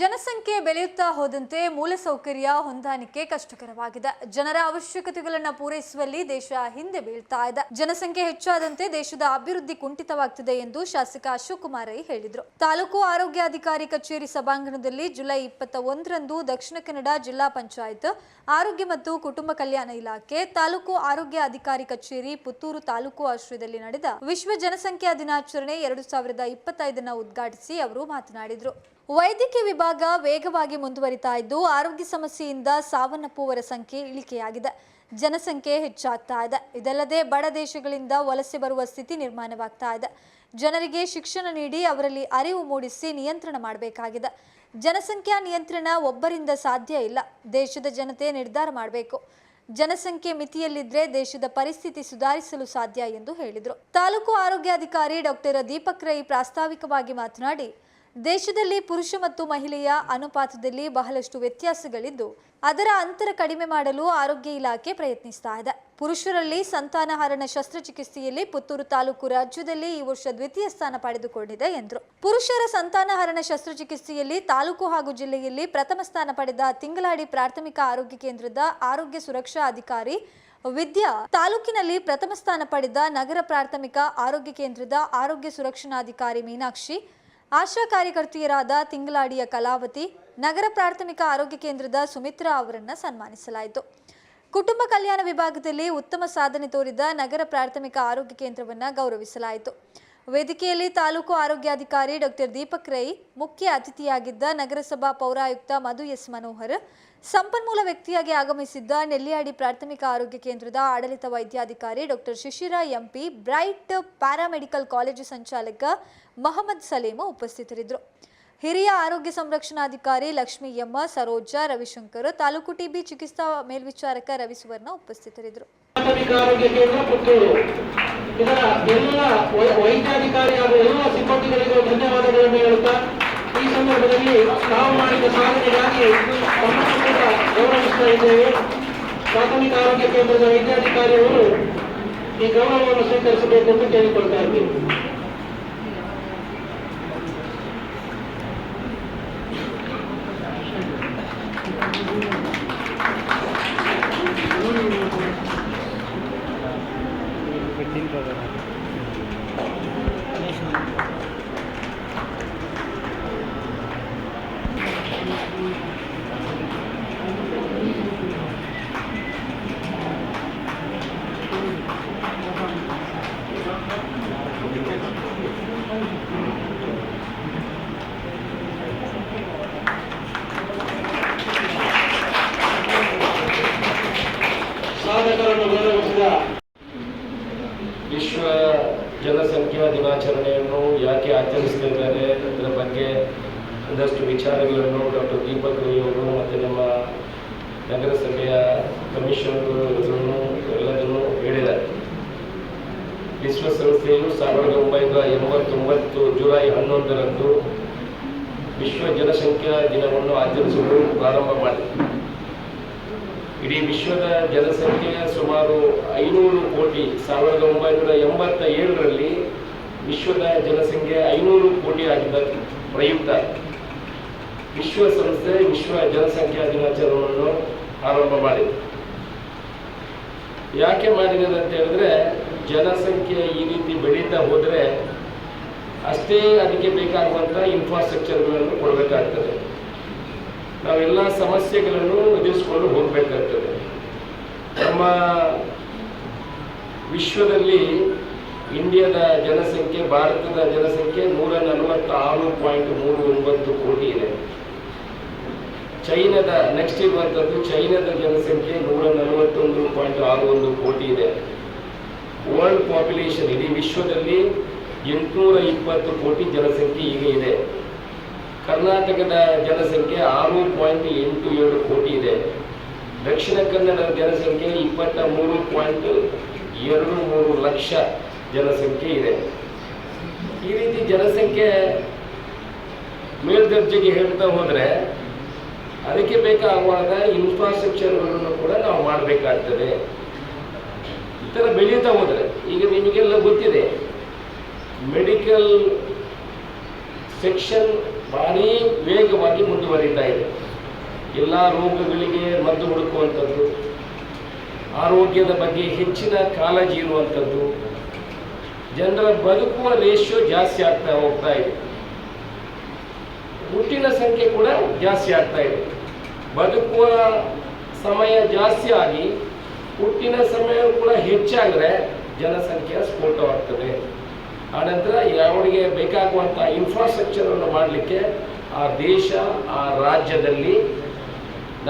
ಜನಸಂಖ್ಯೆ ಬೆಳೆಯುತ್ತಾ ಹೋದಂತೆ ಮೂಲಸೌಕರ್ಯ ಹೊಂದಾಣಿಕೆ ಕಷ್ಟಕರವಾಗಿದೆ. ಜನರ ಅವಶ್ಯಕತೆಗಳನ್ನು ಪೂರೈಸುವಲ್ಲಿ ದೇಶ ಹಿಂದೆ ಬೀಳ್ತಾ ಇದೆ. ಜನಸಂಖ್ಯೆ ಹೆಚ್ಚಾದಂತೆ ದೇಶದ ಅಭಿವೃದ್ಧಿ ಕುಂಠಿತವಾಗ್ತಿದೆ ಎಂದು ಶಾಸಕ ಅಶೋಕ್ ಹೇಳಿದರು. ತಾಲೂಕು ಆರೋಗ್ಯಾಧಿಕಾರಿ ಕಚೇರಿ ಸಭಾಂಗಣದಲ್ಲಿ ಜುಲೈ ಇಪ್ಪತ್ತ ಒಂದರಂದು ದಕ್ಷಿಣ ಕನ್ನಡ ಜಿಲ್ಲಾ ಪಂಚಾಯತ್, ಆರೋಗ್ಯ ಮತ್ತು ಕುಟುಂಬ ಕಲ್ಯಾಣ ಇಲಾಖೆ, ತಾಲೂಕು ಆರೋಗ್ಯ ಅಧಿಕಾರಿ ಕಚೇರಿ, ಪುತ್ತೂರು ತಾಲೂಕು ಆಶ್ರಯದಲ್ಲಿ ನಡೆದ ವಿಶ್ವ ಜನಸಂಖ್ಯಾ ದಿನಾಚರಣೆ ಎರಡು ಸಾವಿರದ ಇಪ್ಪತ್ತೈದನ್ನು ಉದ್ಘಾಟಿಸಿ ಅವರು ಮಾತನಾಡಿದರು. ವೈದ್ಯಕೀಯ ವಿಭಾಗ ವೇಗವಾಗಿ ಮುಂದುವರಿತಾ ಇದ್ದು ಆರೋಗ್ಯ ಸಮಸ್ಯೆಯಿಂದ ಸಾವನ್ನಪ್ಪುವವರ ಸಂಖ್ಯೆ ಇಳಿಕೆಯಾಗಿದೆ. ಜನಸಂಖ್ಯೆ ಹೆಚ್ಚಾಗ್ತಾ ಇದೆ. ಇದಲ್ಲದೆ ಬಡ ದೇಶಗಳಿಂದ ವಲಸೆ ಬರುವ ಸ್ಥಿತಿ ನಿರ್ಮಾಣವಾಗ್ತಾ ಇದೆ. ಜನರಿಗೆ ಶಿಕ್ಷಣ ನೀಡಿ ಅವರಲ್ಲಿ ಅರಿವು ಮೂಡಿಸಿ ನಿಯಂತ್ರಣ ಮಾಡಬೇಕಾಗಿದೆ. ಜನಸಂಖ್ಯಾ ನಿಯಂತ್ರಣ ಒಬ್ಬರಿಂದ ಸಾಧ್ಯ ಇಲ್ಲ. ದೇಶದ ಜನತೆ ನಿರ್ಧಾರ ಮಾಡಬೇಕು. ಜನಸಂಖ್ಯೆ ಮಿತಿಯಲ್ಲಿದ್ರೆ ದೇಶದ ಪರಿಸ್ಥಿತಿ ಸುಧಾರಿಸಲು ಸಾಧ್ಯ ಎಂದು ಹೇಳಿದರು. ತಾಲೂಕು ಆರೋಗ್ಯಾಧಿಕಾರಿ ಡಾಕ್ಟರ್ ದೀಪಕ್ ರೈ ಪ್ರಾಸ್ತಾವಿಕವಾಗಿ ಮಾತನಾಡಿ ದೇಶದಲ್ಲಿ ಪುರುಷ ಮತ್ತು ಮಹಿಳೆಯ ಅನುಪಾತದಲ್ಲಿ ಬಹಳಷ್ಟು ವ್ಯತ್ಯಾಸಗಳಿದ್ದು, ಅದರ ಅಂತರ ಕಡಿಮೆ ಮಾಡಲು ಆರೋಗ್ಯ ಇಲಾಖೆ ಪ್ರಯತ್ನಿಸ್ತಾ ಇದೆ. ಪುರುಷರಲ್ಲಿ ಸಂತಾನಹರಣ ಶಸ್ತ್ರಚಿಕಿತ್ಸೆಯಲ್ಲಿ ಪುತ್ತೂರು ತಾಲೂಕು ರಾಜ್ಯದಲ್ಲಿ ಈ ವರ್ಷ ದ್ವಿತೀಯ ಸ್ಥಾನ ಪಡೆದುಕೊಂಡಿದೆ ಎಂದರು. ಪುರುಷರ ಸಂತಾನಹರಣ ಶಸ್ತ್ರಚಿಕಿತ್ಸೆಯಲ್ಲಿ ತಾಲೂಕು ಹಾಗೂ ಜಿಲ್ಲೆಯಲ್ಲಿ ಪ್ರಥಮ ಸ್ಥಾನ ಪಡೆದ ತಿಂಗಳಾಡಿ ಪ್ರಾಥಮಿಕ ಆರೋಗ್ಯ ಕೇಂದ್ರದ ಆರೋಗ್ಯ ಸುರಕ್ಷಾ ಅಧಿಕಾರಿ ವಿದ್ಯಾ ತಾಲೂಕಿನಲ್ಲಿ ಪ್ರಥಮ ಸ್ಥಾನ ಪಡೆದ ನಗರ ಪ್ರಾಥಮಿಕ ಆರೋಗ್ಯ ಕೇಂದ್ರದ ಆರೋಗ್ಯ ಸುರಕ್ಷಣಾಧಿಕಾರಿ ಮೀನಾಕ್ಷಿ ಆಶಾ ಕಾರ್ಯಕರ್ತೆಯರಾದ ತಿಂಗಳಾಡಿಯ ಕಲಾವತಿ, ನಗರ ಪ್ರಾಥಮಿಕ ಆರೋಗ್ಯ ಕೇಂದ್ರದ ಸುಮಿತ್ರಾ ಅವರನ್ನು ಸನ್ಮಾನಿಸಲಾಯಿತು. ಕುಟುಂಬ ಕಲ್ಯಾಣ ವಿಭಾಗದಲ್ಲಿ ಉತ್ತಮ ಸಾಧನೆ ತೋರಿದ ನಗರ ಪ್ರಾಥಮಿಕ ಆರೋಗ್ಯ ಕೇಂದ್ರವನ್ನು ಗೌರವಿಸಲಾಯಿತು. ವೇದಿಕೆಯಲ್ಲಿ ತಾಲೂಕು ಆರೋಗ್ಯಾಧಿಕಾರಿ ಡಾಕ್ಟರ್ ದೀಪಕ್ ರೈ, ಮುಖ್ಯ ಅತಿಥಿಯಾಗಿದ್ದ ನಗರಸಭಾ ಪೌರಾಯುಕ್ತ ಮಧು ಎಸ್ ಮನೋಹರ್, ಸಂಪನ್ಮೂಲ ವ್ಯಕ್ತಿಯಾಗಿ ಆಗಮಿಸಿದ್ದ ನೆಲ್ಲಿಯಾಡಿ ಪ್ರಾಥಮಿಕ ಆರೋಗ್ಯ ಕೇಂದ್ರದ ಆಡಳಿತ ವೈದ್ಯಾಧಿಕಾರಿ doctor Shishira MP, bright paramedical college ಸಂಚಾಲಕ ಮಹಮ್ಮದ್ ಸಲೀಮ ಉಪಸ್ಥಿತರಿದ್ದರು. ಹಿರಿಯ ಆರೋಗ್ಯ ಸಂರಕ್ಷಣಾಧಿಕಾರಿ ಲಕ್ಷ್ಮೀ ಎಮ್ಮ, ಸರೋಜಾ, ರವಿಶಂಕರ್, ತಾಲೂಕು ಟಿಬಿ ಚಿಕಿತ್ಸಾ ಮೇಲ್ವಿಚಾರಕ ರವಿ ಸುವರ್ಣ ಉಪಸ್ಥಿತರಿದ್ದರು ಇದರ ಎಲ್ಲ ವೈ- ವೈದ್ಯಾಧಿಕಾರಿ ಹಾಗೂ ಎಲ್ಲ ಸಿಬ್ಬಂದಿಗಳಿಗೂ ಧನ್ಯವಾದಗಳನ್ನು ಹೇಳುತ್ತಾ, ಈ ಸಂದರ್ಭದಲ್ಲಿ ನಾವು ಮಾಡಿದ ಸಾಧನೆಗಾಗಿ ಗೌರವಿಸ್ತಾ ಇದ್ದೇವೆ. ಪ್ರಾಥಮಿಕ ಆರೋಗ್ಯ ಕೇಂದ್ರದ ವೈದ್ಯಾಧಿಕಾರಿಯವರು ಈ ಗೌರವವನ್ನು ಸ್ವೀಕರಿಸಬೇಕು ಎಂದು ಕೇಳಿಕೊಳ್ತಾ ಇದ್ದೇವೆ ಸಾಧಕರನ್ನು ಗೌರವಿಸಿದ ವಿಶ್ವ ಜನಸಂಖ್ಯಾ ದಿನಾಚರಣೆಯನ್ನು ಯಾಕೆ ಆಚರಿಸ್ತಾ ಇದ್ದಾರೆ ಅದರ ಬಗ್ಗೆ ಒಂದಷ್ಟು ವಿಚಾರಗಳನ್ನು ಡಾಕ್ಟರ್ ದೀಪಕ್ ರೈ ಅವರು ಮತ್ತು ನಮ್ಮ ನಗರಸಭೆಯ ಕಮಿಷನರ್ಗಳನ್ನು ಎಲ್ಲದನ್ನು ಹೇಳಿದ್ದಾರೆ ವಿಶ್ವಸಂಸ್ಥೆಯು ಸಾವಿರದ ಒಂಬೈನೂರ ಎಂಬತ್ತೊಂಬತ್ತು ಜುಲೈ ಹನ್ನೊಂದರಂದು ವಿಶ್ವ ಜನಸಂಖ್ಯಾ ದಿನವನ್ನು ಆಚರಿಸಲು ಪ್ರಾರಂಭ ಮಾಡಿದೆ ಇಡೀ ವಿಶ್ವದ ಜನಸಂಖ್ಯೆ ಸುಮಾರು ಐನೂರು ಕೋಟಿ, ಸಾವಿರದ ಒಂಬೈನೂರ ಎಂಬತ್ತ ಏಳರಲ್ಲಿ ವಿಶ್ವದ ಜನಸಂಖ್ಯೆ ಐನೂರು ಕೋಟಿ ಆಗಿದ್ದ ಪ್ರಯುಕ್ತ ವಿಶ್ವಸಂಸ್ಥೆ ವಿಶ್ವ ಜನಸಂಖ್ಯಾ ದಿನಾಚರಣೆಯನ್ನು ಆರಂಭ ಮಾಡಿದೆ ಯಾಕೆ ಮಾಡಿದೆ ಅಂತ ಹೇಳಿದ್ರೆ ಜನಸಂಖ್ಯೆ ಈ ರೀತಿ ಬೆಳೀತಾ ಹೋದರೆ ಅಷ್ಟೇ ಅದಕ್ಕೆ ಬೇಕಾಗುವಂಥ ಇನ್ಫ್ರಾಸ್ಟ್ರಕ್ಚರ್ಗಳನ್ನು ಕೊಡಬೇಕಾಗ್ತದೆ. ನಾವೆಲ್ಲ ಸಮಸ್ಯೆಗಳನ್ನು ಎದುರಿಸ್ಕೊಂಡು ಹೋಗಬೇಕಾಗ್ತದೆ. ನಮ್ಮ ವಿಶ್ವದಲ್ಲಿ ಇಂಡಿಯಾದ ಜನಸಂಖ್ಯೆ, ಭಾರತದ ಜನಸಂಖ್ಯೆ ನೂರ ನಲವತ್ತಾರು ಪಾಯಿಂಟ್ ಮೂರು ಒಂಬತ್ತು ಕೋಟಿ ಇದೆ. ಚೈನಾದ ನೆಕ್ಸ್ಟ್ ಇರುವಂಥದ್ದು ಚೈನಾದ ಜನಸಂಖ್ಯೆ ನೂರ ನಲವತ್ತೊಂದು ಪಾಯಿಂಟ್ ಆರು ಒಂದು ಕೋಟಿ ಇದೆ. ವರ್ಲ್ಡ್ ಪಾಪ್ಯುಲೇಷನ್ ಇಡೀ ವಿಶ್ವದಲ್ಲಿ ಎಂಟುನೂರ ಇಪ್ಪತ್ತು ಕೋಟಿ ಜನಸಂಖ್ಯೆ ಈಗ ಇದೆ. ಕರ್ನಾಟಕದ ಜನಸಂಖ್ಯೆ ಆರು ಪಾಯಿಂಟ್ ಎಂಟು ಏಳು ಕೋಟಿ ಇದೆ. ದಕ್ಷಿಣ ಕನ್ನಡದ ಜನಸಂಖ್ಯೆ ಇಪ್ಪತ್ತ ಮೂರು ಪಾಯಿಂಟ್ ಎರಡು ಮೂರು ಲಕ್ಷ ಜನಸಂಖ್ಯೆ ಇದೆ. ಈ ರೀತಿ ಜನಸಂಖ್ಯೆ ಮೇಲ್ದರ್ಜೆಗೆ ಹೇಳ್ತಾ ಹೋದರೆ ಅದಕ್ಕೆ ಬೇಕಾಗುವಾಗ ಇನ್ಫ್ರಾಸ್ಟ್ರಕ್ಚರ್ಗಳನ್ನು ಕೂಡ ನಾವು ಮಾಡಬೇಕಾಗ್ತದೆ. ಥರ ಬೆಳೀತಾ ಹೋದರೆ, ಈಗ ನಿಮಗೆಲ್ಲ ಗೊತ್ತಿದೆ ಮೆಡಿಕಲ್ ಸೆಕ್ಷನ್ ಭಾರೀ ವೇಗವಾಗಿ ಮುಂದುವರಿತಾ ಇದೆ. ಎಲ್ಲ ರೋಗಗಳಿಗೆ ಮದ್ದು ಹುಡುಕುವಂಥದ್ದು, ಆರೋಗ್ಯದ ಬಗ್ಗೆ ಹೆಚ್ಚಿನ ಕಾಳಜಿ ಇರುವಂಥದ್ದು, ಜನರ ಬದುಕುವ ರೇಷಿಯೋ ಜಾಸ್ತಿ ಆಗ್ತಾ ಹೋಗ್ತಾ ಇದೆ. ಹುಟ್ಟಿನ ಸಂಖ್ಯೆ ಕೂಡ ಜಾಸ್ತಿ ಆಗ್ತಾ ಇದೆ. ಬದುಕುವ ಸಮಯ ಜಾಸ್ತಿ ಆಗಿ ಹುಟ್ಟಿನ ಸಮಯ ಕೂಡ ಹೆಚ್ಚಾದರೆ ಜನಸಂಖ್ಯೆ ಸ್ಫೋಟವಾಗ್ತದೆ. ಆನಂತರ ಅವರಿಗೆ ಬೇಕಾಗುವಂಥ ಇನ್ಫ್ರಾಸ್ಟ್ರಕ್ಚರನ್ನು ಮಾಡಲಿಕ್ಕೆ ಆ ದೇಶ, ಆ ರಾಜ್ಯದಲ್ಲಿ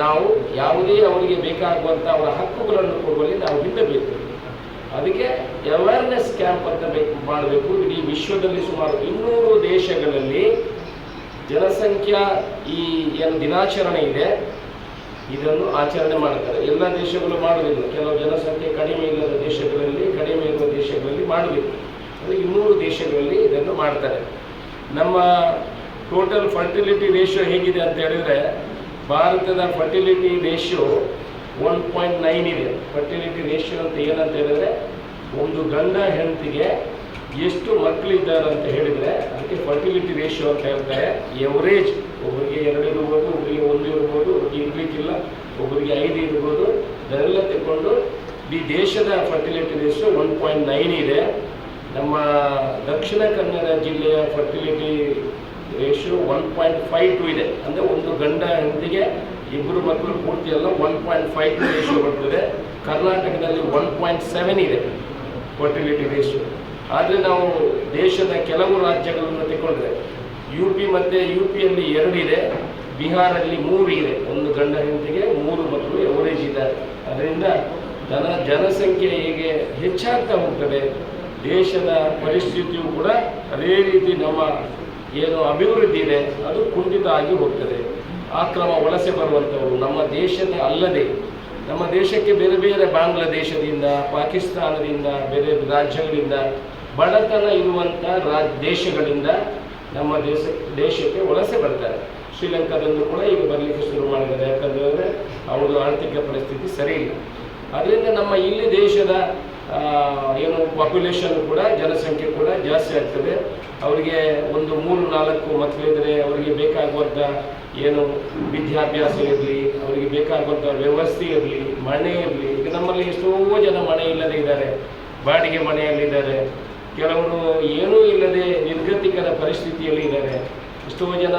ನಾವು ಯಾವುದೇ ಅವರಿಗೆ ಬೇಕಾಗುವಂಥ ಅವರ ಹಕ್ಕುಗಳನ್ನು ಕೊಡುವಲ್ಲಿ ನಾವು ಹಿಂದಬೇಕು. ಅದಕ್ಕೆ ಅವೇರ್ನೆಸ್ ಕ್ಯಾಂಪ್ ಅಂತ ಬೇಕು ಮಾಡಬೇಕು. ಇಡೀ ವಿಶ್ವದಲ್ಲಿ ಸುಮಾರು ಇನ್ನೂರು ದೇಶಗಳಲ್ಲಿ ಜನಸಂಖ್ಯಾ ಈ ಏನು ದಿನಾಚರಣೆ ಇದೆ. ಇದನ್ನು ಆಚರಣೆ ಮಾಡುತ್ತಾರೆ ಎಲ್ಲ ದೇಶಗಳು ಮಾಡುವುದಿಲ್ಲ. ಕೆಲವು ಜನಸಂಖ್ಯೆ ಕಡಿಮೆ ಇಲ್ಲದ ದೇಶಗಳಲ್ಲಿ, ಕಡಿಮೆ ಇರುವ ದೇಶಗಳಲ್ಲಿ ಮಾಡಬೇಕು ಅಂದರೆ ಇನ್ನೂರು ದೇಶಗಳಲ್ಲಿ ಇದನ್ನು ಮಾಡ್ತಾರೆ. ನಮ್ಮ ಟೋಟಲ್ ಫರ್ಟಿಲಿಟಿ ರೇಷಿಯೋ ಹೇಗಿದೆ ಅಂತ ಹೇಳಿದರೆ, ಭಾರತದ fertility ratio one point nine ಇದೆ. ಫರ್ಟಿಲಿಟಿ ರೇಷಿಯೋ ಅಂತ ಏನಂತ ಹೇಳಿದರೆ, ಒಂದು ಗಂಡ ಹೆಂಡತಿಗೆ ಎಷ್ಟು ಮಕ್ಕಳಿದ್ದಾರೆ ಅಂತ ಹೇಳಿದರೆ, ಅದಕ್ಕೆ ಫರ್ಟಿಲಿಟಿ ರೇಷಿಯೋ ಅಂತ ಹೇಳ್ತಾರೆ ಎವರೇಜ್ ಒಬ್ಬರಿಗೆ ಎರಡು ಇರ್ಬೋದು, ಒಬ್ಬರಿಗೆ ಒಂದು ಇರ್ಬೋದು, ಒಬ್ಬರಿಗೆ ಇರಲಿಕ್ಕಿಲ್ಲ ಒಬ್ಬರಿಗೆ ಐದು ಇರ್ಬೋದು. ಅದೆಲ್ಲ ತಗೊಂಡು ಈ ದೇಶದ fertility ratio one point nine ಇದೆ. ನಮ್ಮ ದಕ್ಷಿಣ ಕನ್ನಡ ಜಿಲ್ಲೆಯ fertility ratio one point five two ಇದೆ. ಅಂದರೆ ಒಂದು ಗಂಡ ಹೆಂಡತಿಗೆ ಇಬ್ಬರು ಮಕ್ಕಳು ಪೂರ್ತಿ ಎಲ್ಲ one point five two ratio ಬರ್ತದೆ. ಕರ್ನಾಟಕದಲ್ಲಿ ಒನ್ ಪಾಯಿಂಟ್ ಸೆವೆನ್ ಇದೆ ಫರ್ಟಿಲಿಟಿ ರೇಷಿಯೋ ಆದರೆ ನಾವು ದೇಶದ ಕೆಲವು ರಾಜ್ಯಗಳನ್ನು ತಗೊಂಡ್ರೆ ಯು ಪಿ ಮತ್ತು ಯು ಪಿಯಲ್ಲಿ ಎರಡಿದೆ ಬಿಹಾರಲ್ಲಿ ಮೂರು ಇದೆ. ಒಂದು ಗಂಡ ಹೆಂಡತಿಗೆ, ಮೂರು ಮಕ್ಕಳು ಎವರೇಜ್ ಇದ್ದಾರೆ. ಅದರಿಂದ ಜನ, ಜನಸಂಖ್ಯೆ ಹೇಗೆ ಹೆಚ್ಚಾಗ್ತಾ ಹೋಗ್ತದೆ, ದೇಶದ ಪರಿಸ್ಥಿತಿಯು ಕೂಡ ಅದೇ ರೀತಿ ನಮ್ಮ ಏನು ಅಭಿವೃದ್ಧಿ ಇದೆ, ಅದು ಕುಂಠಿತ ಆಗಿ ಹೋಗ್ತದೆ. ಆಕ್ರಮ ವಲಸೆ ಬರುವಂಥವರು ನಮ್ಮ ದೇಶದ ಅಲ್ಲದೆ, ನಮ್ಮ ದೇಶಕ್ಕೆ ಬೇರೆ ಬೇರೆ ಬಾಂಗ್ಲಾದೇಶದಿಂದ, ಪಾಕಿಸ್ತಾನದಿಂದ, ಬೇರೆ ರಾಜ್ಯಗಳಿಂದ ಬಡತನ ಇರುವಂಥ ರಾಜ್ ದೇಶಗಳಿಂದ ನಮ್ಮ ದೇಶ, ದೇಶಕ್ಕೆ ವಲಸೆ ಬರ್ತಾರೆ. ಶ್ರೀಲಂಕಾದಲ್ಲೂ ಕೂಡ ಈಗ ಬರಲಿಕ್ಕೆ ಶುರು ಮಾಡಿದ್ದಾರೆ. ಯಾಕಂದರೆ ಅವರು ಆರ್ಥಿಕ ಪರಿಸ್ಥಿತಿ ಸರಿ ಇಲ್ಲ. ಅದರಿಂದ ನಮ್ಮ ಇಲ್ಲಿ ದೇಶದ ಏನು ಪಾಪ್ಯುಲೇಷನ್ ಕೂಡ, ಜನಸಂಖ್ಯೆ ಕೂಡ ಜಾಸ್ತಿ ಆಗ್ತದೆ. ಅವರಿಗೆ ಒಂದು ಮೂರು, ನಾಲ್ಕು ಮಕ್ಕಳಿದ್ರೆ ಅವರಿಗೆ ಬೇಕಾಗುವಂಥ ಏನು ವಿದ್ಯಾಭ್ಯಾಸ ಇರಲಿ, ಅವರಿಗೆ ಬೇಕಾಗುವಂಥ ವ್ಯವಸ್ಥೆ ಇರಲಿ, ಮನೆ ಇರಲಿ. ಈಗ ನಮ್ಮಲ್ಲಿ ಎಷ್ಟೋ ಜನ ಮನೆ ಇಲ್ಲದೆ ಇದ್ದಾರೆ. ಬಾಡಿಗೆ ಮನೆಯಲ್ಲಿದ್ದಾರೆ. ಕೆಲವರು ಏನೂ ಇಲ್ಲದೆ ನಿರ್ಗತಿಕರ ಪರಿಸ್ಥಿತಿಯಲ್ಲಿ ಇದ್ದಾರೆ. ಎಷ್ಟೋ ಜನ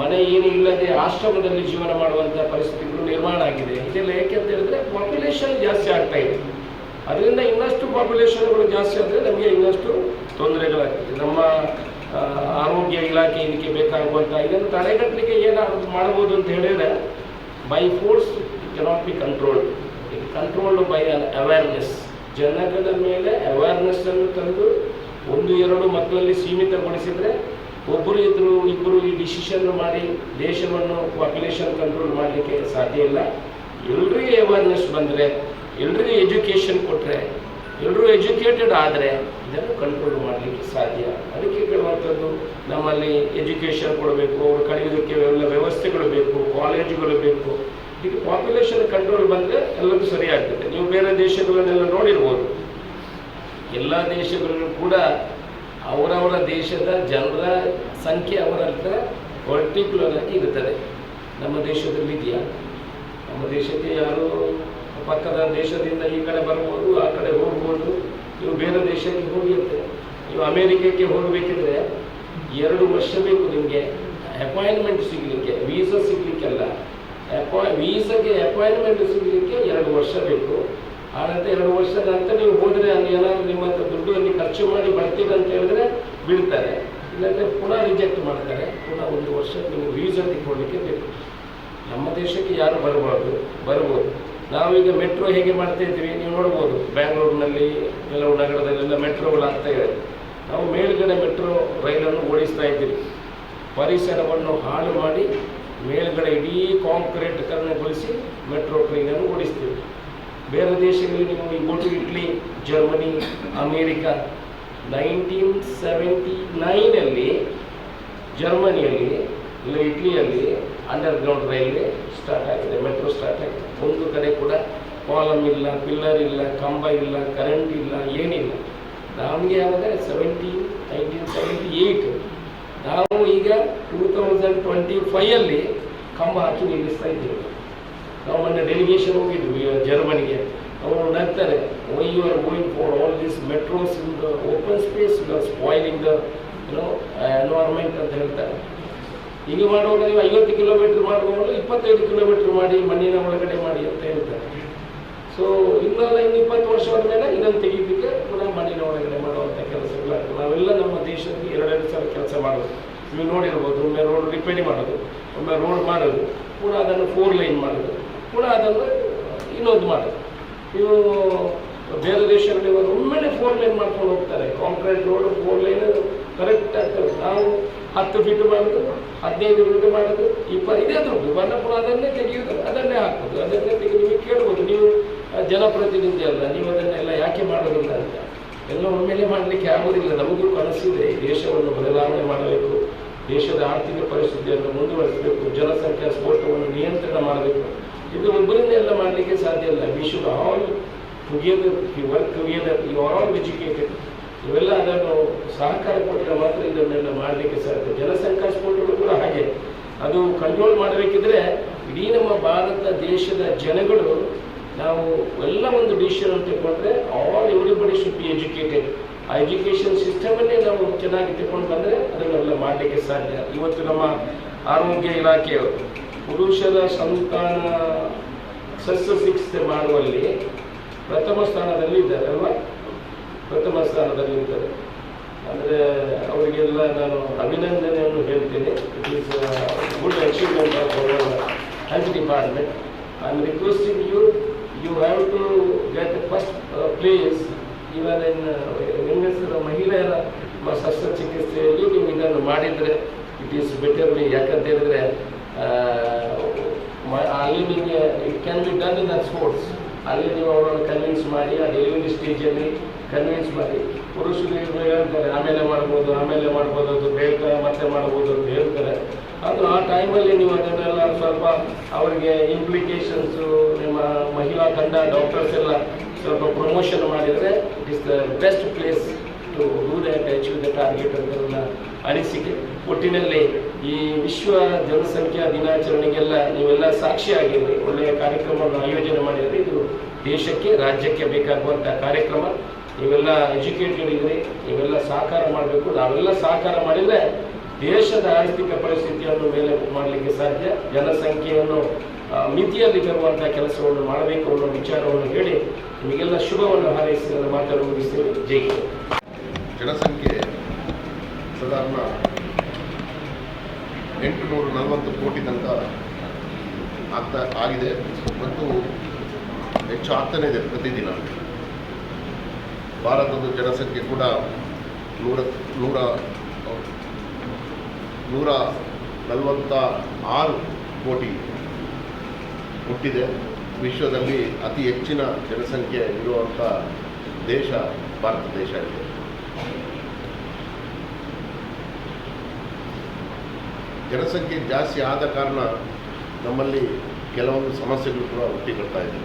ಮನೆ ಏನು ಇಲ್ಲದೆ ಆಶ್ರಮದಲ್ಲಿ ಜೀವನ ಮಾಡುವಂಥ ಪರಿಸ್ಥಿತಿಗಳು ನಿರ್ಮಾಣ ಆಗಿದೆ. ಇದೆಲ್ಲ ಏಕೆ ಅಂತ ಹೇಳಿದ್ರೆ ಪಾಪ್ಯುಲೇಷನ್ ಜಾಸ್ತಿ ಆಗ್ತಾ ಇದೆ. ಅದರಿಂದ ಇನ್ನಷ್ಟು ಪಾಪ್ಯುಲೇಷನ್ಗಳು ಜಾಸ್ತಿ ಆದರೆ ನಮಗೆ ಇನ್ನಷ್ಟು ತೊಂದರೆಗಳಾಗ್ತದೆ. ನಮ್ಮ ಆರೋಗ್ಯ ಇಲಾಖೆ ಇದಕ್ಕೆ ಬೇಕಾಗುವಂಥ ಇದನ್ನು ತಡೆಗಟ್ಟಲಿಕ್ಕೆ ಏನಾದ್ರು ಮಾಡ್ಬೋದು ಅಂತ ಹೇಳಿದರೆ by force cannot be controlled controlled by awareness ಜನಗಳ ಮೇಲೆ ಅವೇರ್ನೆಸ್ ಅನ್ನು ತಂದು ಒಂದು, ಎರಡು ಮಕ್ಕಳಲ್ಲಿ ಸೀಮಿತಗೊಳಿಸಿದರೆ ಒಬ್ಬರು ಇದ್ರು ಇಬ್ಬರು ಈ ಡಿಸಿಷನ್ ಮಾಡಿ ದೇಶವನ್ನು ಪಾಪ್ಯುಲೇಷನ್ ಕಂಟ್ರೋಲ್ ಮಾಡಲಿಕ್ಕೆ ಸಾಧ್ಯ ಇಲ್ಲ. ಎಲ್ರಿಗೂ ಅವೇರ್ನೆಸ್ ಬಂದರೆ, ಎಲ್ರಿಗೂ ಎಜುಕೇಷನ್ ಕೊಟ್ಟರೆ ಎಲ್ಲರೂ ಎಜುಕೇಟೆಡ್ ಆದರೆ ಇದನ್ನು ಕಂಟ್ರೋಲ್ ಮಾಡಲಿಕ್ಕೆ ಸಾಧ್ಯ. ಅದಕ್ಕೆ ಕೇಳುವಂಥದ್ದು, ನಮ್ಮಲ್ಲಿ ಎಜುಕೇಷನ್ ಕೊಡಬೇಕು, ಅವರು ಕಲಿಯೋದಕ್ಕೆ ಎಲ್ಲ ವ್ಯವಸ್ಥೆಗಳು ಬೇಕು ಕಾಲೇಜುಗಳು ಬೇಕು. ಇದಕ್ಕೆ ಪಾಪ್ಯುಲೇಷನ್ ಕಂಟ್ರೋಲ್ ಬಂದರೆ ಎಲ್ಲದೂ ಸರಿ ಆಗ್ತದೆ ನೀವು ಬೇರೆ ದೇಶಗಳನ್ನೆಲ್ಲ ನೋಡಿರ್ಬೋದು. ಎಲ್ಲ ದೇಶಗಳಲ್ಲೂ ಕೂಡ ಅವರವರ ದೇಶದ ಜನರ ಸಂಖ್ಯೆ ಅವರ ಹತ್ರ ಪರ್ಟಿಕ್ಯುಲರ್ ಆಗಿ ಇರುತ್ತದೆ. ನಮ್ಮ ದೇಶದಲ್ಲಿ ಇದೆಯಾ? ನಮ್ಮ ದೇಶಕ್ಕೆ ಯಾರು ಪಕ್ಕದ ದೇಶದಿಂದ ಈ ಕಡೆ ಬರ್ಬೋದು, ಆ ಕಡೆ ಹೋಗ್ಬೋದು. ನೀವು ಬೇರೆ ದೇಶಕ್ಕೆ ಹೋಗಿರುತ್ತೆ ನೀವು ಅಮೇರಿಕಕ್ಕೆ ಹೋಗಬೇಕಿದ್ರೆ ಎರಡು ವರ್ಷ ಬೇಕು ನಿಮಗೆ. ಅಪಾಯಿಂಟ್ಮೆಂಟ್ ಸಿಗಲಿಕ್ಕೆ ವೀಸಾ ಸಿಗಲಿಕ್ಕೆಲ್ಲ. ಅಪಾಯ್ ವೀಸಾಗೆ ಅಪಾಯಿಂಟ್ಮೆಂಟ್ ಸಿಗಲಿಕ್ಕೆ ಎರಡು ವರ್ಷ ಬೇಕು. ಆನಂತರ ಎರಡು ವರ್ಷದ ನಂತರ ನೀವು ಹೋದರೆ ಅಲ್ಲಿ ಏನಾದರೂ ನಿಮ್ಮ ಹತ್ರ ದುಡ್ಡು ಅಲ್ಲಿ ಖರ್ಚು ಮಾಡಿ ಬರ್ತೀರಿ ಅಂತ ಹೇಳಿದ್ರೆ ಬಿಡ್ತಾರೆ ಇಲ್ಲಾಂದರೆ ಪುನಃ ರಿಜೆಕ್ಟ್ ಮಾಡ್ತಾರೆ. ಪುನಃ ಒಂದು ವರ್ಷ ನೀವು ವೀಸಾ ತಿಳ್ಕೊಳ್ಳಿಕ್ಕೆ ಬೇಕು. ನಮ್ಮ ದೇಶಕ್ಕೆ ಯಾರು ಬರಬಾರ್ದು. ಬರ್ಬೋದು ನಾವೀಗ ಮೆಟ್ರೋ ಹೇಗೆ ಮಾಡ್ತಾ ಇದ್ದೀವಿ? ನೀವು ನೋಡ್ಬೋದು. ಬ್ಯಾಂಗ್ಳೂರಿನಲ್ಲಿ ಕೆಲವು ನಗರದಲ್ಲೆಲ್ಲ ಮೆಟ್ರೋಗಳು ಆಗ್ತಾ ಇದೆ. ನಾವು ಮೇಲ್ಗಡೆ ಮೆಟ್ರೋ ರೈಲನ್ನು ಓಡಿಸ್ತಾ ಇದ್ದೀವಿ. ಪರಿಸರವನ್ನು ಹಾಳು ಮಾಡಿ ಮೇಲ್ಗಡೆ ಇಡೀ ಕಾಂಕ್ರೀಟ್ ಕರ್ಣಗೊಳಿಸಿ ಮೆಟ್ರೋ ಟ್ರೈನನ್ನು ಓಡಿಸ್ತೀವಿ. ಬೇರೆ ದೇಶಗಳಲ್ಲಿ ನೀವು ಈ to Italy Germany, America, nineteen seventy ನೈನಲ್ಲಿ ಜರ್ಮನಿಯಲ್ಲಿ ಇಲ್ಲ ಇಟ್ಲಿಯಲ್ಲಿ ಅಂಡರ್ಗ್ರೌಂಡ್ ರೈಲ್ವೆ ಸ್ಟಾರ್ಟ್ ಆಗಿದೆ, ಮೆಟ್ರೋ ಸ್ಟಾರ್ಟ್ ಆಗಿದೆ. ಒಂದು ಕಡೆ ಕೂಡ ಕಾಲಮ್ ಇಲ್ಲ, ಪಿಲ್ಲರ್ ಇಲ್ಲ, ಕಂಬ ಇಲ್ಲ, ಕರೆಂಟ್ ಇಲ್ಲ, ಏನಿಲ್ಲ. ನಮಗೆ ಯಾವಾಗ ಸೆವೆಂಟೀನ್ ನೈನ್ಟೀನ್ ಸೆವೆಂಟಿ ಏಯ್ಟ್ ನಾವು ಈಗ ಟೂ ತೌಸಂಡ್ ಟ್ವೆಂಟಿ ಫೈಯಲ್ಲಿ ಕಂಬ ಹಾಕಿ ನಿಲ್ಲಿಸ್ತಾ ಇದ್ದೇವೆ. ನಾವು ಮೊನ್ನೆ ಡೆಲಿಗೇಷನ್ ಹೋಗಿದ್ವಿ ಜರ್ಮನಿಗೆ ಅವರು ನಗ್ತಾರೆ why you are going for all this metros in the open space you are spoiling the you know environment ಅಂತ ಹೇಳ್ತಾರೆ. ಈಗ ಮಾಡುವಾಗ ನೀವು ಐವತ್ತು ಕಿಲೋಮೀಟರ್ ಮಾಡುವಾಗ ಇಪ್ಪತ್ತೈದು ಕಿಲೋಮೀಟರ್ ಮಾಡಿ, ಮಣ್ಣಿನ ಒಳಗಡೆ ಮಾಡಿ ಅಂತ ಹೇಳ್ತಾರೆ. ಸೊ ಇನ್ನೊಂದು ಇನ್ನು ಇಪ್ಪತ್ತು ವರ್ಷ ಆದಮೇಲೆ ಇದನ್ನು ತೆಗಿಲಿಕ್ಕೆ ಪುನಃ ಮಣ್ಣಿನ ಒಳಗಡೆ ಮಾಡುವಂಥ ಕೆಲಸಗಳಾಗ್ತದೆ ನಾವೆಲ್ಲ ನಮ್ಮ ದೇಶದಲ್ಲಿ ಎರಡೆರಡು ಸಲ ಕೆಲಸ ಮಾಡೋದು. ನೀವು ನೋಡಿರ್ಬೋದು, ಒಮ್ಮೆ ರೋಡ್ ರಿಪೇರಿ ಮಾಡೋದು, ಒಮ್ಮೆ ರೋಡ್ ಮಾಡೋದು, ಪುನಃ ಅದನ್ನು ಫೋರ್ ಲೈನ್ ಮಾಡೋದು, ಪುನಃ ಅದನ್ನು ಇನ್ನೊಂದು ಮಾಡೋದು. ನೀವು ಬೇರೆ ದೇಶಗಳಲ್ಲಿ ಇವಾಗ ಒಮ್ಮೆಲೆ ಫೋರ್ ಲೈನ್ ಮಾಡ್ಕೊಂಡು ಹೋಗ್ತಾರೆ. Concrete road four line correct ಆಗ್ತದೆ. ನಾವು ಹತ್ತು ಫೀಟ್ ಮಾಡೋದು, ಹದಿನೈದು ಫೀಟ್ ಮಾಡೋದು ಇಪ್ಪ ಇದೇ ದುಡ್ಡು. ಬಂದ ಪುನಃ ಅದನ್ನೇ ತೆಗೆಯೋದು, ಅದನ್ನೇ ಹಾಕೋದು, ಅದನ್ನೇ ತೆಗೆದು ನೀವು ಕೇಳ್ಬೋದು. ನೀವು ಜನಪ್ರತಿನಿಧಿ ಅಲ್ಲ, ನೀವು ಅದನ್ನೆಲ್ಲ ಯಾಕೆ ಮಾಡೋದಿಲ್ಲ ಅಂತ ಎಲ್ಲ ಒಮ್ಮೆಲೆ ಮಾಡಲಿಕ್ಕೆ ಆಗೋದಿಲ್ಲ, ನಮಗೂ ಕನಸಿದೆ, ದೇಶವನ್ನು ಬದಲಾವಣೆ ಮಾಡಬೇಕು, ದೇಶದ ಆರ್ಥಿಕ ಪರಿಸ್ಥಿತಿಯನ್ನು ಮುಂದುವರಿಸಬೇಕು, ಜನಸಂಖ್ಯಾ ಸ್ಫೋಟವನ್ನು ನಿಯಂತ್ರಣ ಮಾಡಬೇಕು. ಇದು ಒಬ್ಬರಿಂದ ಎಲ್ಲ ಮಾಡಲಿಕ್ಕೆ ಸಾಧ್ಯ ಇಲ್ಲ. We should all together you work together you are all educated ಇವೆಲ್ಲ ಅದನ್ನು ಸಹಕಾರ ಕೊಟ್ಟರೆ ಮಾತ್ರ ಇದನ್ನೆಲ್ಲ ಮಾಡಲಿಕ್ಕೆ ಸಾಧ್ಯ. ಜನಸಂಖ್ಯಾ ಸ್ಫೋಟಗಳು ಕೂಡ ಹಾಗೆ. ಅದು ಕಂಟ್ರೋಲ್ ಮಾಡಬೇಕಿದ್ರೆ, ಇಡೀ ನಮ್ಮ ಭಾರತ ದೇಶದ ಜನಗಳು ನಾವು ಎಲ್ಲ ಒಂದು ಡಿಸಿಷನ್ ಅಂತ ತಗೊಂಡ್ರೆ all everybody should be educated ಆ ಎಜುಕೇಷನ್ ಸಿಸ್ಟಮನ್ನೇ ನಾವು ಚೆನ್ನಾಗಿ ತಗೊಂಡು ಬಂದರೆ ಅದನ್ನೆಲ್ಲ ಮಾಡಲಿಕ್ಕೆ ಸಾಧ್ಯ. ಇವತ್ತು ನಮ್ಮ ಆರೋಗ್ಯ ಇಲಾಖೆಯವರು ಪುರುಷರ ಸಂತಾನ ಶಸ್ತ್ರಚಿಕಿತ್ಸೆ ಮಾಡುವಲ್ಲಿ ಪ್ರಥಮ ಸ್ಥಾನದಲ್ಲಿ ಇದ್ದಾರೆ ಅಲ್ವಾ? ಪ್ರಥಮ ಸ್ಥಾನದಲ್ಲಿ ಇದ್ದಾರೆ. ಅಂದರೆ ಅವರಿಗೆಲ್ಲ ನಾನು ಅಭಿನಂದನೆಯನ್ನು ಹೇಳ್ತೇನೆ. It is good achievement of health department I am requesting you you have to get first place even in ಹೆಂಗಸರ, ಮಹಿಳೆಯರ ಶಸ್ತ್ರಚಿಕಿತ್ಸೆಯಲ್ಲಿ ನೀವು ಇದನ್ನು ಮಾಡಿದರೆ ಇಟ್ ಈಸ್ ಬೆಟರ್ ಯಾಕಂತ ಹೇಳಿದ್ರೆ ಅಲ್ಲಿ ನಿಮಗೆ it can be done in a sports ಅಲ್ಲಿ ನೀವು ಅವರನ್ನು ಕನ್ವಿನ್ಸ್ ಮಾಡಿ, ಆ ಡೆಲಿವರಿ ಸ್ಟೇಜಲ್ಲಿ ಕನ್ವಿನ್ಸ್ ಮಾಡಿ. ಪುರುಷರು ಹೇಳ್ತಾರೆ, ಆಮೇಲೆ ಮಾಡ್ಬೋದು ಆಮೇಲೆ ಮಾಡ್ಬೋದು ಅದು ಬೇಗ ಮತ್ತೆ ಮಾಡ್ಬೋದು ಅಂತ ಹೇಳ್ತಾರೆ. ಅದು ಆ ಟೈಮಲ್ಲಿ ನೀವು ಅದನ್ನೆಲ್ಲ ಸ್ವಲ್ಪ ಅವರಿಗೆ ಇಂಪ್ಲಿಕೇಶನ್ಸು ನಿಮ್ಮ ಮಹಿಳಾ ತಂಡ ಡಾಕ್ಟರ್ಸ್ ಎಲ್ಲ ಸ್ವಲ್ಪ ಪ್ರಮೋಷನ್ ಮಾಡಿದರೆ it is the best place to do that achieve the target ಅಂತ ಅನಿಸಿಕೆ. ಒಟ್ಟಿನಲ್ಲಿ ಈ ವಿಶ್ವ ಜನಸಂಖ್ಯಾ ದಿನಾಚರಣೆಗೆಲ್ಲ ನೀವೆಲ್ಲ ಸಾಕ್ಷಿಯಾಗಿರಿ ಒಳ್ಳೆಯ ಕಾರ್ಯಕ್ರಮವನ್ನು ಆಯೋಜನೆ ಮಾಡಿದರೆ ಇದು ದೇಶಕ್ಕೆ, ರಾಜ್ಯಕ್ಕೆ ಬೇಕಾಗುವಂಥ ಕಾರ್ಯಕ್ರಮ. ನೀವೆಲ್ಲ ಎಜುಕೇಟೆಡ್ ಇದ್ರಿ, ನೀವೆಲ್ಲ ಸಹಕಾರ ಮಾಡಬೇಕು. ನಾವೆಲ್ಲ ಸಹಕಾರ ಮಾಡಿದರೆ ದೇಶದ ಆರ್ಥಿಕ ಪರಿಸ್ಥಿತಿಯನ್ನು ಮೇಲೆ ಮಾಡಲಿಕ್ಕೆ ಸಾಧ್ಯ, ಜನಸಂಖ್ಯೆಯನ್ನು ಮಿತಿಯಲ್ಲಿ ತರುವಂತಹ ಕೆಲಸವನ್ನು ಮಾಡಬೇಕು ಅನ್ನೋ ವಿಚಾರವನ್ನು ಹೇಳಿ ನಿಮಗೆಲ್ಲ ಶುಭವನ್ನು ಹಾರೈಸಿ ನನ್ನ ಮಾತನ್ನು ಮುಗಿಸ್ತೇವೆ ಜೈ. ಜನಸಂಖ್ಯೆ ಸಾಧಾರಣ ಎಂಟುನೂರ ನಲವತ್ತು ಕೋಟಿ ತನಕ ಆಗ್ತಾ ಆಗಿದೆ. ಮತ್ತು ಹೆಚ್ಚು ಆಗ್ತಾನೇ ಇದೆ ಪ್ರತಿದಿನ. ಭಾರತದ ಜನಸಂಖ್ಯೆ ಕೂಡ ನೂರ ನೂರ ನೂರ ನಲವತ್ತ ಆರು ಕೋಟಿ ಹುಟ್ಟಿದೆ. ವಿಶ್ವದಲ್ಲಿ ಅತಿ ಹೆಚ್ಚಿನ ಜನಸಂಖ್ಯೆ ಇರುವಂಥ ದೇಶ ಭಾರತ ದೇಶ ಇದೆ ಜನಸಂಖ್ಯೆ ಜಾಸ್ತಿ ಆದ ಕಾರಣ ನಮ್ಮಲ್ಲಿ ಕೆಲವೊಂದು ಸಮಸ್ಯೆಗಳು ಕೂಡ ಹುಟ್ಟಿಕೊಳ್ತಾ ಇದೆ.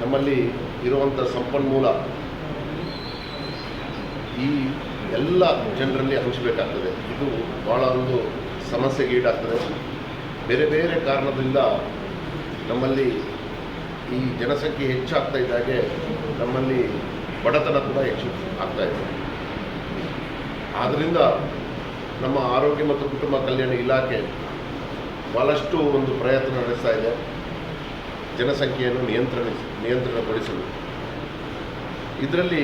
ನಮ್ಮಲ್ಲಿ ಇರುವಂಥ ಸಂಪನ್ಮೂಲ ಈ ಎಲ್ಲ ಜನರಲ್ಲಿ ಹಂಚಬೇಕಾಗ್ತದೆ ಇದು ಭಾಳ ಒಂದು ಸಮಸ್ಯೆಗೆ ಈಡಾಗ್ತದೆ. ಬೇರೆ ಬೇರೆ ಕಾರಣದಿಂದ ನಮ್ಮಲ್ಲಿ ಈ ಜನಸಂಖ್ಯೆ ಹೆಚ್ಚಾಗ್ತಾ ಇದ್ದಾಗೆ ನಮ್ಮಲ್ಲಿ ಬಡತನ ಕೂಡ ಹೆಚ್ಚು ಆಗ್ತಾ ಇದೆ. ಆದ್ದರಿಂದ ನಮ್ಮ ಆರೋಗ್ಯ ಮತ್ತು ಕುಟುಂಬ ಕಲ್ಯಾಣ ಇಲಾಖೆ ಭಾಳಷ್ಟು ಒಂದು ಪ್ರಯತ್ನ ನಡೆಸ್ತಾ ಇದೆ. ಜನಸಂಖ್ಯೆಯನ್ನು ನಿಯಂತ್ರಣ ನಿಯಂತ್ರಣಗೊಳಿಸಲು. ಇದರಲ್ಲಿ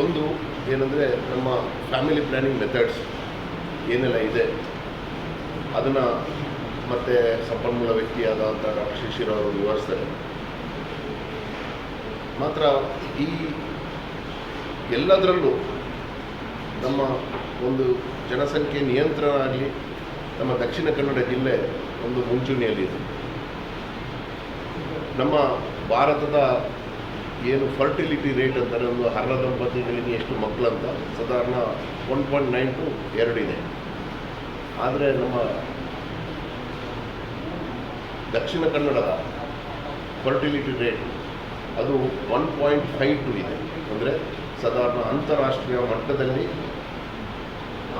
ಒಂದು ಏನಂದರೆ ನಮ್ಮ ಫ್ಯಾಮಿಲಿ ಪ್ಲ್ಯಾನಿಂಗ್ ಮೆಥಡ್ಸ್ ಏನೆಲ್ಲ ಇದೆ, ಅದನ್ನು ಮತ್ತೆ ಸಂಪನ್ಮೂಲ ವ್ಯಕ್ತಿಯಾದಂಥ ಡಾಕ್ಟರ್ ಶಿಶಿರ್ ಅವರು ವಿವರಿಸ್ತಾರೆ. ಮಾತ್ರ ಈ ಎಲ್ಲದರಲ್ಲೂ ನಮ್ಮ ಒಂದು ಜನಸಂಖ್ಯೆ ನಿಯಂತ್ರಣ ಆಗಲಿ, ನಮ್ಮ ದಕ್ಷಿಣ ಕನ್ನಡ ಜಿಲ್ಲೆ ಒಂದು ಮುಂಚೂಣಿಯಲ್ಲಿದೆ. ನಮ್ಮ ಭಾರತದ ಏನು ಫರ್ಟಿಲಿಟಿ ರೇಟ್ ಅಂತಾರೆ ಒಂದು ಅರ್ಹ ದಂಪತಿಗಳಿಗೆ ಎಷ್ಟು ಮಕ್ಕಳಂತ, ಸಾಧಾರಣ ಒನ್ ಪಾಯಿಂಟ್ ನೈನ್ ಟು ಎರಡಿದೆ ಆದರೆ ನಮ್ಮ ದಕ್ಷಿಣ ಕನ್ನಡದ ಫರ್ಟಿಲಿಟಿ ರೇಟ್ ಅದು ಒನ್ ಪಾಯಿಂಟ್ ಫೈವ್ ಟು ಇದೆ. ಅಂದರೆ ಸಾಧಾರಣ ಅಂತಾರಾಷ್ಟ್ರೀಯ ಮಟ್ಟದಲ್ಲಿ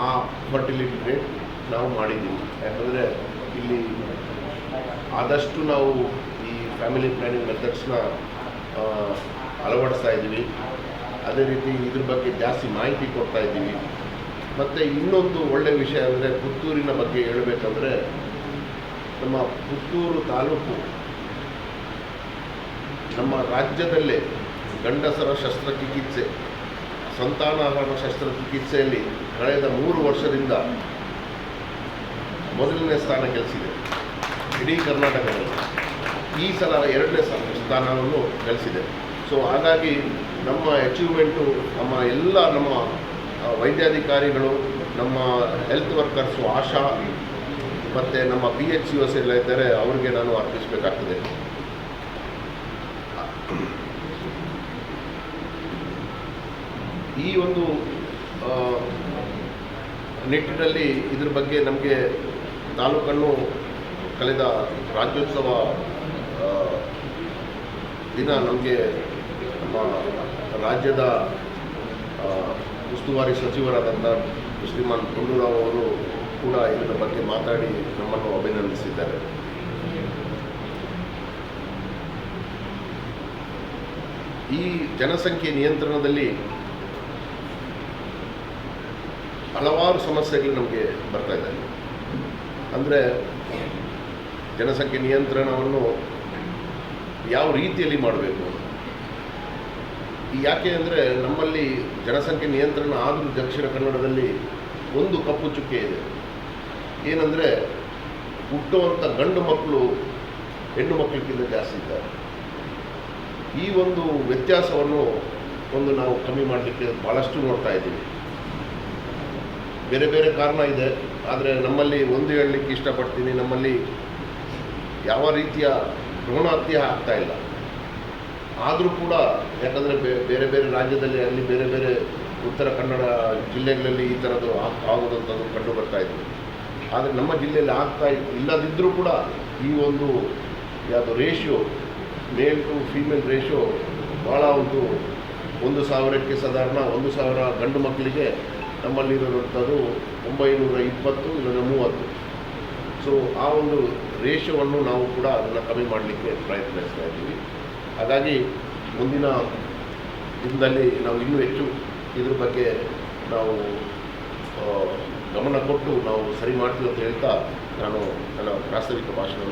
ಆ ಫರ್ಟಿಲಿಟಿ ರೇಟ್ ನಾವು ಮಾಡಿದ್ದೀವಿ. ಯಾಕಂದರೆ ಇಲ್ಲಿ ಆದಷ್ಟು ನಾವು ಈ ಫ್ಯಾಮಿಲಿ ಪ್ಲ್ಯಾನಿಂಗ್ ಮೆಥಡ್ಸ್ನ ಅಳವಡಿಸ್ತಾ ಇದ್ದೀವಿ. ಅದೇ ರೀತಿ ಇದ್ರ ಬಗ್ಗೆ ಜಾಸ್ತಿ ಮಾಹಿತಿ ಕೊಡ್ತಾ ಇದ್ದೀವಿ. ಮತ್ತು ಇನ್ನೊಂದು ಒಳ್ಳೆಯ ವಿಷಯ ಅಂದರೆ ಪುತ್ತೂರಿನ ಬಗ್ಗೆ ಹೇಳಬೇಕಂದ್ರೆ ನಮ್ಮ ಪುತ್ತೂರು ತಾಲೂಕು ನಮ್ಮ ರಾಜ್ಯದಲ್ಲೇ ಗಂಡಸರ ಶಸ್ತ್ರಚಿಕಿತ್ಸೆ, ಸಂತಾನಹರಣ ಶಸ್ತ್ರಚಿಕಿತ್ಸೆಯಲ್ಲಿ ಕಳೆದ ಮೂರು ವರ್ಷದಿಂದ ಮೊದಲನೇ ಸ್ಥಾನ ಗೆಲ್ಲಿಸಿದೆ ಇಡೀ ಕರ್ನಾಟಕದಲ್ಲಿ. ಈ ಸಲ ಎರಡನೇ ಸ್ಥಾನ- ಸ್ಥಾನವನ್ನು ಗಳಿಸಿದೆ. ಸೊ ಹಾಗಾಗಿ ನಮ್ಮ ಅಚೀವ್ಮೆಂಟು ನಮ್ಮ ಎಲ್ಲ ನಮ್ಮ ವೈದ್ಯಾಧಿಕಾರಿಗಳು, ನಮ್ಮ ಹೆಲ್ತ್ ವರ್ಕರ್ಸು ಆಶಾ, ಮತ್ತು ನಮ್ಮ ಪಿ ಎಚ್ ಸಿ ಎಸ್ ಎಲ್ಲ ಇದ್ದಾರೆ, ಅವ್ರಿಗೆ ನಾನು ಅರ್ಪಿಸಬೇಕಾಗ್ತದೆ. ಈ ಒಂದು ನಿಟ್ಟಿನಲ್ಲಿ ಇದ್ರ ಬಗ್ಗೆ ನಮಗೆ ತಾಲೂಕನ್ನು ಕಳೆದ ರಾಜ್ಯೋತ್ಸವ ದಿನ ನಮಗೆ ನಮ್ಮ ರಾಜ್ಯದ ಉಸ್ತುವಾರಿ ಸಚಿವರಾದಂಥ ಶ್ರೀಮಾನ್ ಗುಂಡೂರಾವ್ ಅವರು ಕೂಡ ಇದರ ಬಗ್ಗೆ ಮಾತಾಡಿ ನಮ್ಮನ್ನು ಅಭಿನಂದಿಸಿದ್ದಾರೆ. ಈ ಜನಸಂಖ್ಯೆ ನಿಯಂತ್ರಣದಲ್ಲಿ ಹಲವಾರು ಸಮಸ್ಯೆಗಳು ನಮಗೆ ಬರ್ತಾ ಇದ್ದಾವೆ. ಅಂದರೆ ಜನಸಂಖ್ಯೆ ನಿಯಂತ್ರಣವನ್ನು ಯಾವ ರೀತಿಯಲ್ಲಿ ಮಾಡಬೇಕು? ಯಾಕೆ ಅಂದರೆ ನಮ್ಮಲ್ಲಿ ಜನಸಂಖ್ಯೆ ನಿಯಂತ್ರಣ ಆದರೂ ದಕ್ಷಿಣ ಕನ್ನಡದಲ್ಲಿ ಒಂದು ಕಪ್ಪು ಚುಕ್ಕೆ ಇದೆ. ಏನಂದರೆ ಹುಟ್ಟುವಂಥ ಗಂಡು ಮಕ್ಕಳು ಹೆಣ್ಣು ಮಕ್ಕಳಿಗಿಂತ ಜಾಸ್ತಿ ಇದ್ದಾರೆ. ಈ ಒಂದು ವ್ಯತ್ಯಾಸವನ್ನು ಒಂದು ನಾವು ಕಮ್ಮಿ ಮಾಡಲಿಕ್ಕೆ ಭಾಳಷ್ಟು ನೋಡ್ತಾ ಇದ್ದೀವಿ. ಬೇರೆ ಬೇರೆ ಕಾರಣ ಇದೆ, ಆದರೆ ನಮ್ಮಲ್ಲಿ ಒಂದು ಹೇಳಲಿಕ್ಕೆ ಇಷ್ಟಪಡ್ತೀನಿ, ನಮ್ಮಲ್ಲಿ ಯಾವ ರೀತಿಯ ಭ್ರೂಣ ಹತ್ಯೆ ಆಗ್ತಾ ಇಲ್ಲ. ಆದರೂ ಕೂಡ ಯಾಕಂದರೆ ಬೇರೆ ಬೇರೆ ರಾಜ್ಯದಲ್ಲಿ ಅಲ್ಲಿ ಬೇರೆ ಬೇರೆ ಉತ್ತರ ಕನ್ನಡ ಜಿಲ್ಲೆಗಳಲ್ಲಿ ಈ ಥರದ್ದು ಆಗ್- ಆಗೋದಂಥದ್ದು ಕಂಡು ಬರ್ತಾ ಇದೆ. ಆದರೆ ನಮ್ಮ ಜಿಲ್ಲೆಯಲ್ಲಿ ಆಗ್ತಾ ಇಲ್ಲದಿದ್ದರೂ ಕೂಡ ಈ ಒಂದು ಯಾವುದು ratio male to female ratio ಭಾಳ ಒಂದು ಒಂದು ಸಾವಿರಕ್ಕೆ ಸಾಧಾರಣ ಒಂದು ಸಾವಿರ ಗಂಡು ಮಕ್ಕಳಿಗೆ ನಮ್ಮಲ್ಲಿರುವಂಥದ್ದು ಒಂಬೈನೂರ ಇಪ್ಪತ್ತು ಇಲ್ಲ ಮೂವತ್ತು. ಸೊ ಆ ಒಂದು ರೇಷವನ್ನು ನಾವು ಕೂಡ ಅದನ್ನು ಕಮ್ಮಿ ಮಾಡಲಿಕ್ಕೆ ಪ್ರಯತ್ನಿಸ್ತಾ ಇದ್ದೀವಿ. ಹಾಗಾಗಿ ಮುಂದಿನ ದಿನದಲ್ಲಿ ನಾವು ಇನ್ನೂ ಹೆಚ್ಚು ಇದ್ರ ಬಗ್ಗೆ ನಾವು ಗಮನ ಕೊಟ್ಟು ನಾವು ಸರಿ ಮಾಡ್ತೀವಿ ಅಂತ ಹೇಳ್ತಾ ನಾನು ನನ್ನ ಪ್ರಾಸ್ತಾವಿಕ ಭಾಷಣ